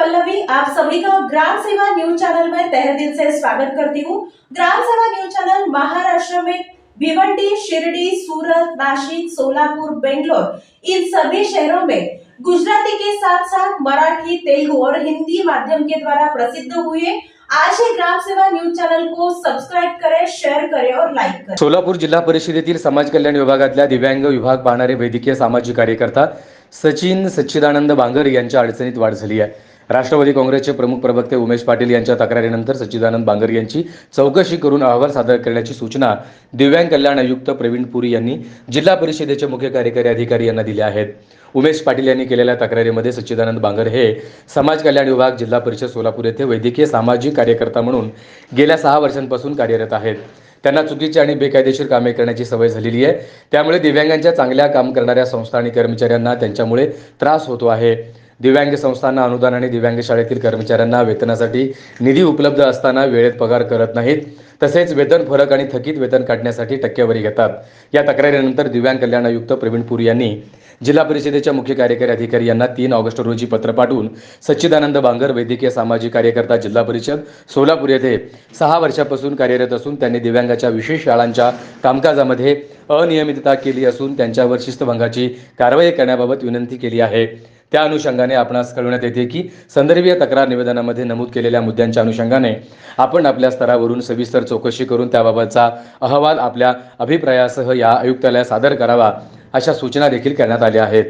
पल्लवी आप सभी का ग्राम सेवा न्यूज चैनल में तहे दिल से स्वागत करती हूँ। ग्राम सेवा न्यूज चैनल महाराष्ट्र में भिवंडी शिरडी सूरत नासिक सोलापुर बेंगलोर इन सभी शहरों में गुजराती के साथ साथ मराठी तेलुगु और हिंदी माध्यम के द्वारा प्रसिद्ध हुए आज ही ग्राम सेवा न्यूज चैनल को सब्सक्राइब करें शेयर करें और लाइक करें। सोलापूर जिल्हा परिषदेतील समाज कल्याण विभागातल्या दिव्यांग विभाग पाहणारे वैद्यकीय सामाजिक कार्यकर्ता सचिन सच्चिदानंद बांगर यांच्या अडचणीत वाढ झाली आहे. राष्ट्रवादी काँग्रेसचे प्रमुख प्रवक्ते उमेश पाटील यांच्या तक्रारीनंतर सच्चिदानंद बांगर यांची चौकशी करून अहवाल सादर करण्याची सूचना दिव्यांग कल्याण आयुक्त प्रवीण पुरी यांनी जिल्हा परिषदेचे मुख्य कार्यकारी अधिकारी यांना दिल्या आहेत. उमेश पाटील यांनी केलेल्या तक्रारीमध्ये सच्चिदानंद बांगर हे समाज कल्याण विभाग जिल्हा परिषद सोलापूर येथे वैद्यकीय सामाजिक कार्यकर्ता म्हणून गेल्या सहा वर्षांपासून कार्यरत आहेत. त्यांना चुकीची आणि बेकायदेशीर कामे करण्याची सवय झालेली आहे. त्यामुळे दिव्यांगांच्या चांगल्या काम करणाऱ्या संस्था आणि कर्मचाऱ्यांना त्यांच्यामुळे त्रास होतो आहे. दिव्यांग संस्थांना अनुदान आणि दिव्यांग शाळेतील कर्मचाऱ्यांना वेतनासाठी निधी उपलब्ध असताना वेळेत पगार करत नाहीत. तसेच वेतन फरक आणि थकीत वेतन काढण्यासाठी टक्केवारी घेतात. या तक्रारीनंतर दिव्यांग कल्याण आयुक्त प्रवीण पुरी यांनी जिल्हा परिषदेच्या मुख्य कार्यकारी अधिकारी यांना तीन ऑगस्ट रोजी पत्र पाठवून सच्चिदानंद बांगर वैद्यकीय सामाजिक कार्यकर्ता जिल्हा परिषद सोलापूर येथे सहा वर्षापासून कार्यरत असून त्यांनी दिव्यांगाच्या विशेष शाळांच्या कामकाजामध्ये अनियमितता केली असून त्यांच्यावर शिस्तभंगाची कारवाई करण्याबाबत विनंती केली आहे. त्या अनुषंगाने आपणास कळवण्यात येते की संदर्भीय तक्रार निवेदनामध्ये नमूद केलेल्या मुद्द्यांच्या अनुषंगाने आपण आपल्या स्तरावरून सविस्तर चौकशी करून त्याबाबतचा अहवाल आपल्या अभिप्रायासह या आयुक्तालयात सादर करावा अशा सूचना देखील करण्यात आल्या आहेत.